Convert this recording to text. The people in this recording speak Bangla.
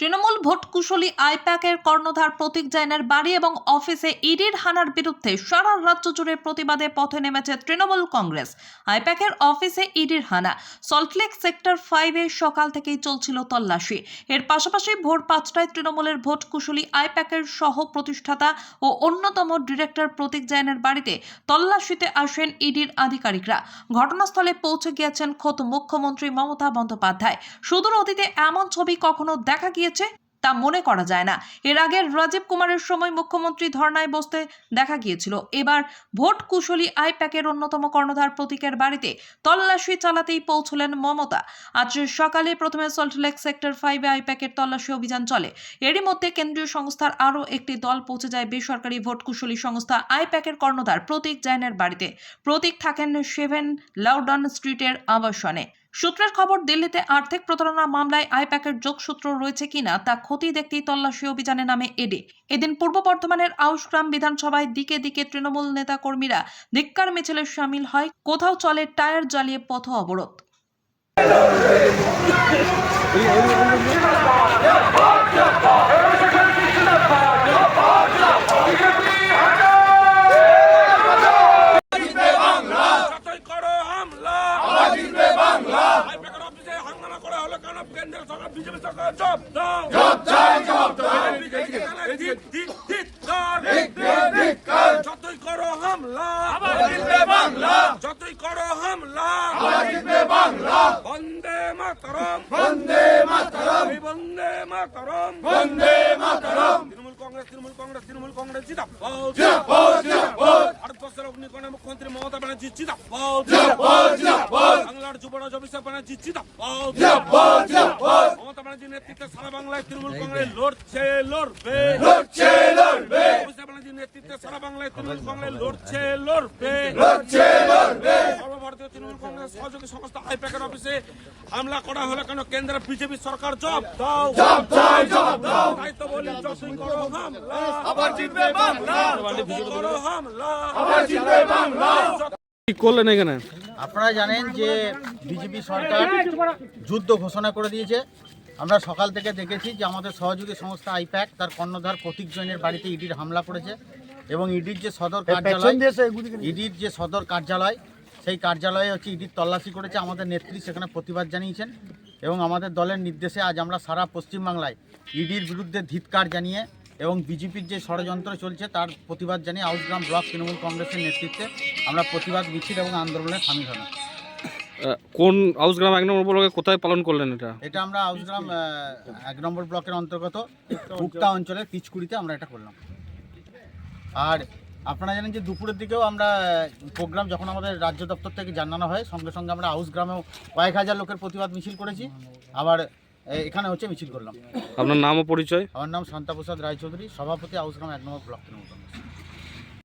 তৃণমূল ভোট কুশলী আইপ্যাকের কর্ণধার প্রতীক জৈনের বাড়ি এবং অফিসে ইডির হানার বিরুদ্ধে সারা রাজ্য জুড়ে প্রতিবাদে পথে নেমেছে তৃণমূল কংগ্রেস। আইপ্যাকের অফিসে ইডির হানা। সল্টলেক সেক্টর ফাইভে সকাল থেকেই চলছিল তল্লাশি। এর পাশাপাশি ভোর পাঁচটায় তৃণমূলের ভোট কুশলী আইপ্যাকের সহ প্রতিষ্ঠাতা ও অন্যতম ডিরেক্টর প্রতীক জৈনের বাড়িতে তল্লাশিতে আসেন ইডির আধিকারিকরা। ঘটনাস্থলে পৌঁছে গিয়েছেন খোদ মুখ্যমন্ত্রী মমতা বন্দ্যোপাধ্যায়। সুদূর অতীতে এমন ছবি কখনো দেখা গিয়েছে তা মনে করা যায় না। এর আগে রাজীব কুমারের সময় মুখ্যমন্ত্রী ধর্নায় বসতে দেখা গিয়েছিল। এবার ভোট কুশলী আইপ্যাকের অন্যতম কর্ণধার প্রতীকের বাড়িতে তল্লাশি চালাতেই পৌঁছলেন মমতা। আজ সকালে প্রথমে সল্টলেক সেক্টর ফাইভে আইপ্যাকের তল্লাশি অভিযান চলে। এরই মধ্যে কেন্দ্রীয় সংস্থার আরও একটি দল পৌঁছে যায় বেসরকারি ভোট কুশলী সংস্থা আইপ্যাকের কর্ণধার প্রতীক জৈনের বাড়িতে। প্রতীক থাকেন সেভেন লাউডন স্ট্রিটের আবাসনে। সূত্রের খবর, দিল্লিতে আর্থিক প্রতারণা মামলায় আইপ্যাকের যোগসূত্র রয়েছে কিনা তা ক্ষতি দেখতেই তল্লাশি অভিযানে নামে এডি। এদিন পূর্ব বর্ধমানের আউশগ্রাম বিধানসভায় দিকে দিকে তৃণমূল নেতা কর্মীরা ধিক্কার মিছিলে সামিল হয়, কোথাও চলে টায়ার জ্বালিয়ে পথ অবরোধ যতই করো হামলা আবার জিতবে বাংলা আইপ্যাকের অফিসে হাঙ্গামা করা হলো কেন কেন্দ্র সরকার বিজেপি সরকার জব জব। চাই জব যতই করো হামলা বাংলা। যতই করো হামলা বাংলা। বন্দে মাতরম। বন্দে মাতরম। বন্দে মাতরম। বন্দে মাতরম। তৃণমূল কংগ্রেস তৃণমূল কংগ্রেস তৃণমূল কংগ্রেস জিন্দাবাদ ভারতবর্ষের অগ্নিকণে মুখ্যমন্ত্রী মমতা ব্যানার্জি চিতা বাংলার যুবরাজ অভিষেক ব্যানার্জি চিতা মমতা ব্যানার্জির নেতৃত্বে সারা বাংলায় তৃণমূল কংগ্রেস লড়ছে লড়বে। লড়ছে লড়বে। অভিষেক ব্যানার্জির নেতৃত্বে সারা বাংলায় তৃণমূল কংগ্রেস লড়ছে লড়বে। লড়ছে লড়বে। সর্বভারতীয় তৃণমূল কংগ্রেস সহযোগী সংস্থা আইপ্যাকের অফিসে হামলা করা হলো কেন? কেন্দ্রের বিজেপি সরকার জব দাও। জব চাই জব দাও। তাই তো বলি যতই করো হামলা। আবার জিতবে বাংলা। যতই করো হামলা। আবার জিতবে বাংলা। করলেন এখানে? আপনারা জানেন যে বিজেপি সরকার যুদ্ধ ঘোষণা করে দিয়েছে। আমরা সকাল থেকে দেখেছি যে আমাদের সহযোগী সংস্থা আইপ্যাক তার কর্ণধার প্রতীক জৈনের বাড়িতে ইডির হামলা করেছে এবং ইডির যে সদর কার্যালয় ইডির যে সদর কার্যালয় সেই কার্যালয়ে হচ্ছে ইডির তল্লাশি করেছে আমাদের নেত্রী সেখানে প্রতিবাদ জানিয়েছেন এবং আমাদের দলের নির্দেশে আজ আমরা সারা পশ্চিমবাংলায় ইডির বিরুদ্ধে ধিৎকার জানিয়ে এবং বিজেপির যে ষড়যন্ত্র চলছে তার প্রতিবাদ জানিয়ে আউসগ্রাম ব্লক তৃণমূল কংগ্রেসের নেতৃত্বে আমরা প্রতিবাদ মিছিল এবং আন্দোলনে সামিল হলাম। কোন হাউসগ্রাম এক নম্বর ব্লকে কোথায় পালন করলেন এটা? এটা আমরা আউসগ্রাম এক নম্বর ব্লকের অন্তর্গত উক্তা অঞ্চলের পিচকুড়িতে আমরা এটা করলাম। আর আপনারা জানেন যে দুপুরের দিকেও আমরা প্রোগ্রাম যখন আমাদের রাজ্য দপ্তর থেকে জানানো হয় সঙ্গে সঙ্গে আমরা হাউসগ্রামেও কয়েক হাজার লোকের প্রতিবাদ মিছিল করেছি। আবার এখানে হচ্ছে মিছিল করলাম। আপনার নাম ও পরিচয়? আমার নাম শান্তাপ্রসাদ রায়চৌধুরী সভাপতি হাউসগ্রাম এক নম্বর ব্লক তৃণমূল কংগ্রেস।